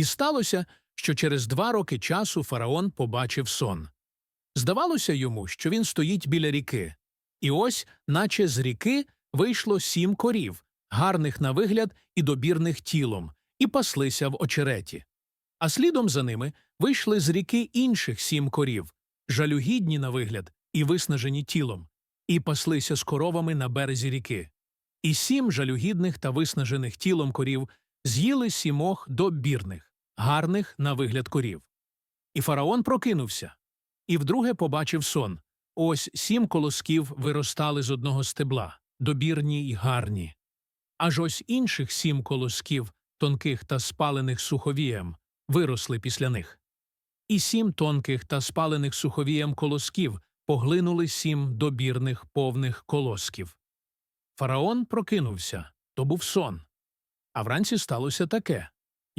І сталося, що через два роки часу фараон побачив сон. Здавалося йому, що він стоїть біля ріки. І ось, наче з ріки, вийшло сім корів, гарних на вигляд і добірних тілом, і паслися в очереті. А слідом за ними вийшли з ріки інших сім корів, жалюгідні на вигляд і виснажені тілом, і паслися з коровами на березі ріки. І сім жалюгідних та виснажених тілом корів з'їли сімох добірних, гарних на вигляд корів. І фараон прокинувся, і вдруге побачив сон. Ось сім колосків виростали з одного стебла, добірні й гарні. Аж ось інших сім колосків, тонких та спалених суховієм, виросли після них. І сім тонких та спалених суховієм колосків поглинули сім добірних повних колосків. Фараон прокинувся то був сон. А вранці сталося таке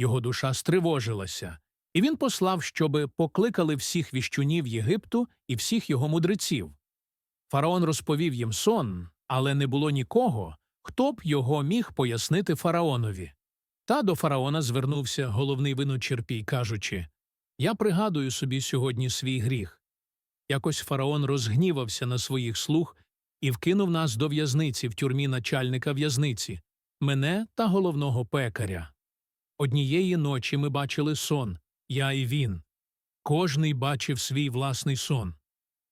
його душа стривожилася, і він послав, щоби покликали всіх віщунів Єгипту і всіх його мудреців. Фараон розповів їм сон, але не було нікого, хто б його міг пояснити фараонові. Та до фараона звернувся головний виночерпій, кажучи Я пригадую собі сьогодні свій гріх. Якось фараон розгнівався на своїх слуг і вкинув нас до в'язниці в тюрмі начальника в'язниці, мене та головного пекаря. Однієї ночі ми бачили сон, я і він. Кожний бачив свій власний сон.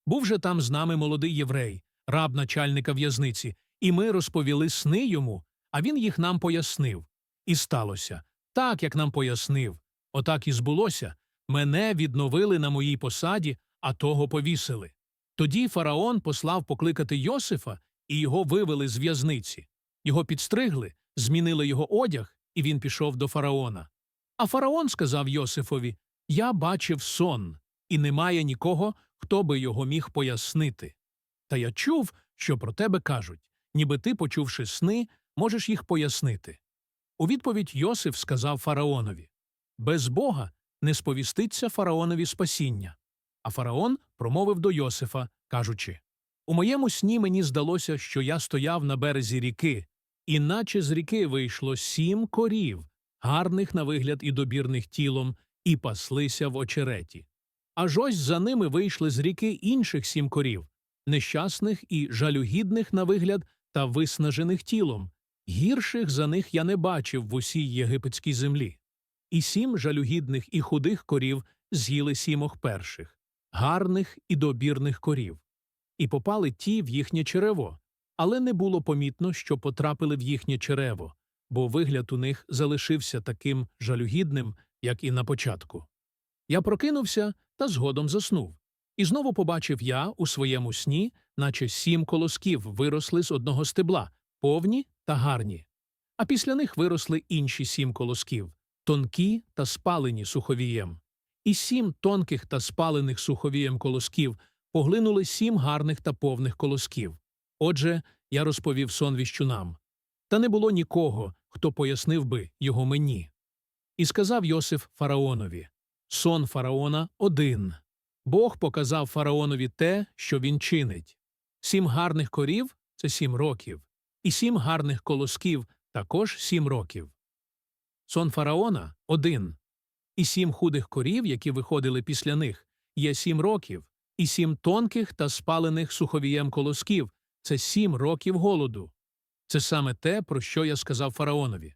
Був же там з нами молодий єврей, раб начальника в'язниці, і ми розповіли сни йому, а він їх нам пояснив. І сталося так, як нам пояснив. Отак і збулося. Мене відновили на моїй посаді, а того повісили. Тоді фараон послав покликати Йосифа, і його вивели з в'язниці. Його підстригли, змінили його одяг, і він пішов до фараона. А фараон сказав Йосифові Я бачив сон, і немає нікого, хто би його міг пояснити. Та я чув, що про тебе кажуть, ніби ти, почувши сни, можеш їх пояснити. У відповідь Йосиф сказав фараонові Без Бога не сповіститься фараонові спасіння. А фараон промовив до Йосифа, кажучи У моєму сні мені здалося, що я стояв на березі ріки, і наче з ріки вийшло сім корів, гарних на вигляд і добірних тілом, і паслися в очереті. Аж ось за ними вийшли з ріки інших сім корів, нещасних і жалюгідних на вигляд та виснажених тілом. Гірших за них я не бачив в усій єгипетській землі. І сім жалюгідних і худих корів з'їли сімох перших, гарних і добірних корів, і попали ті в їхнє черево, але не було помітно, що потрапили в їхнє черево, бо вигляд у них залишився таким жалюгідним, як і на початку. Я прокинувся та згодом заснув, і знову побачив я у своєму сні, наче сім колосків виросли з одного стебла, повні та гарні. А після них виросли інші сім колосків, тонкі та спалені суховієм. І сім тонких та спалених суховієм колосків поглинули сім гарних та повних колосків. Отже, я розповів сон віщунам. Та не було нікого, хто пояснив би його мені. І сказав Йосиф фараонові Сон фараона один. Бог показав фараонові те, що він чинить. Сім гарних корів це сім років, і сім гарних колосків також сім років. Сон фараона один. І сім худих корів, які виходили після них, є сім років, і сім тонких та спалених суховієм колосків це сім років голоду. Це саме те, про що я сказав фараонові.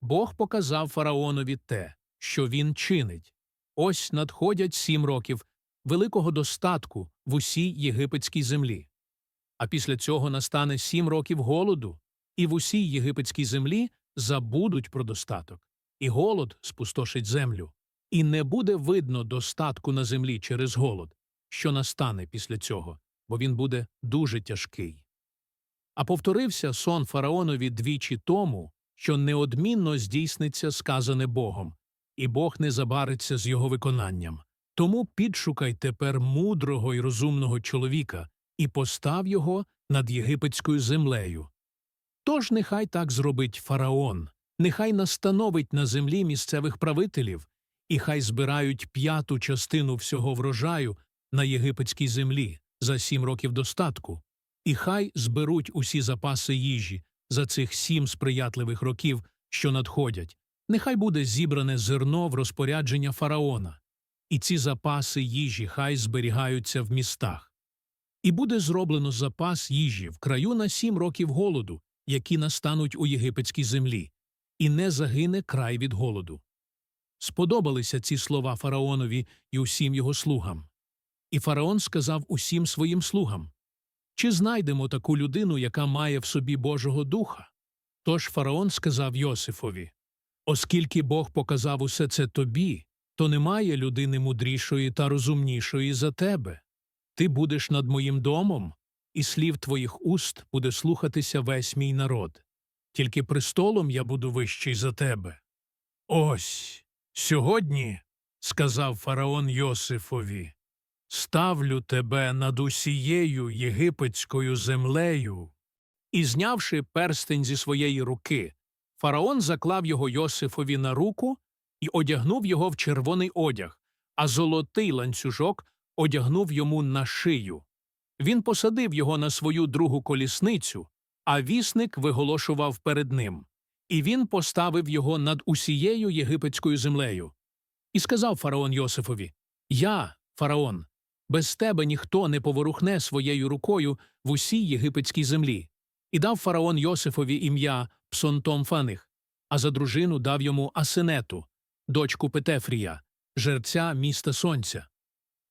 Бог показав фараонові те, що він чинить. Ось надходять сім років великого достатку в усій єгипетській землі. А після цього настане сім років голоду, і в усій єгипетській землі забудуть про достаток, і голод спустошить землю, і не буде видно достатку на землі через голод, що настане після цього, бо він буде дуже тяжкий. А повторився сон фараонові двічі тому, що неодмінно здійсниться сказане Богом, і Бог не забариться з його виконанням. Тому підшукай тепер мудрого й розумного чоловіка і постав його над єгипетською землею. Тож нехай так зробить фараон, нехай настановить на землі місцевих правителів, і хай збирають п'яту частину всього врожаю на єгипетській землі за сім років достатку, і хай зберуть усі запаси їжі за цих сім сприятливих років, що надходять, Нехай буде зібране зерно в розпорядження фараона, і ці запаси їжі хай зберігаються в містах. І буде зроблено запас їжі в краю на сім років голоду, які настануть у єгипетській землі, і не загине край від голоду. Сподобалися ці слова фараонові і усім його слугам. І фараон сказав усім своїм слугам Чи знайдемо таку людину, яка має в собі Божого духа? Тож фараон сказав Йосифові Оскільки Бог показав усе це тобі, то немає людини мудрішої та розумнішої за тебе. Ти будеш над моїм домом, і слів твоїх уст буде слухатися весь мій народ. Тільки престолом я буду вищий за тебе. Ось сьогодні, сказав фараон Йосифові, ставлю тебе над усією єгипетською землею. І знявши перстень зі своєї руки, фараон заклав його Йосифові на руку і одягнув його в червоний одяг, а золотий ланцюжок одягнув йому на шию. Він посадив його на свою другу колісницю, а вісник виголошував перед ним. І він поставив його над усією єгипетською землею. І сказав фараон Йосифові Я, фараон, без тебе ніхто не поворухне своєю рукою в усій єгипетській землі. І дав фараон Йосифові ім'я Псонтом Фаних, а за дружину дав йому Асенету, дочку Петефрія, жерця міста Сонця.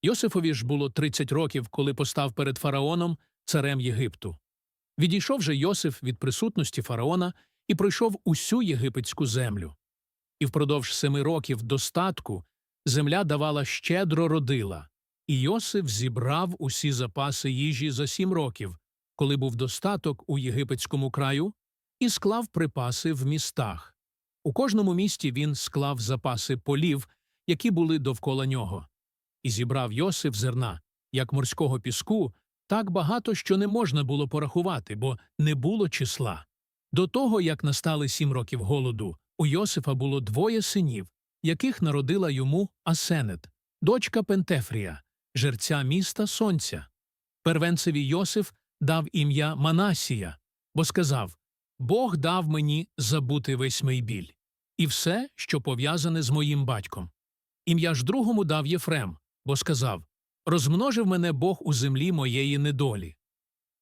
Йосифові ж було 30 років, коли постав перед фараоном, царем Єгипту. Відійшов же Йосиф від присутності фараона і пройшов усю єгипетську землю. І впродовж семи років достатку земля давала щедро родила, і Йосиф зібрав усі запаси їжі за сім років, коли був достаток у єгипетському краю, і склав припаси в містах. У кожному місті він склав запаси полів, які були довкола нього. І зібрав Йосиф зерна, як морського піску, так багато, що не можна було порахувати, бо не було числа. До того, як настали сім років голоду, у Йосифа було двоє синів, яких народила йому Асенет, дочка Пентефрія, жерця міста Сонця. Первенцеві Йосиф дав ім'я Манасія, бо сказав Бог дав мені забути весь мій біль і все, що пов'язане з моїм батьком. Ім'я ж другому дав Єфрем, бо сказав Розмножив мене Бог у землі моєї недолі.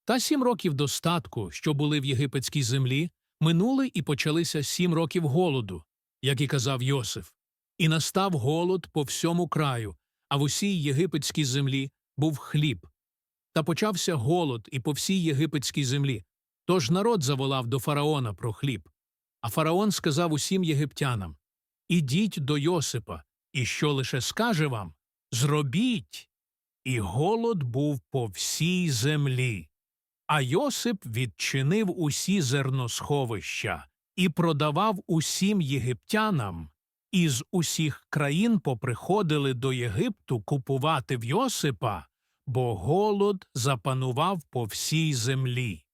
Та сім років достатку, що були в єгипетській землі, минули і почалися сім років голоду, як і казав Йосиф. І настав голод по всьому краю, а в усій єгипетській землі був хліб. Та почався голод і по всій єгипетській землі. Тож народ заволав до фараона про хліб. А фараон сказав усім єгиптянам Ідіть до Йосипа, і що лише скаже вам зробіть. І голод був по всій землі. А Йосип відчинив усі зерносховища і продавав усім єгиптянам. Із усіх країн поприходили до Єгипту купувати в Йосипа, бо голод запанував по всій землі.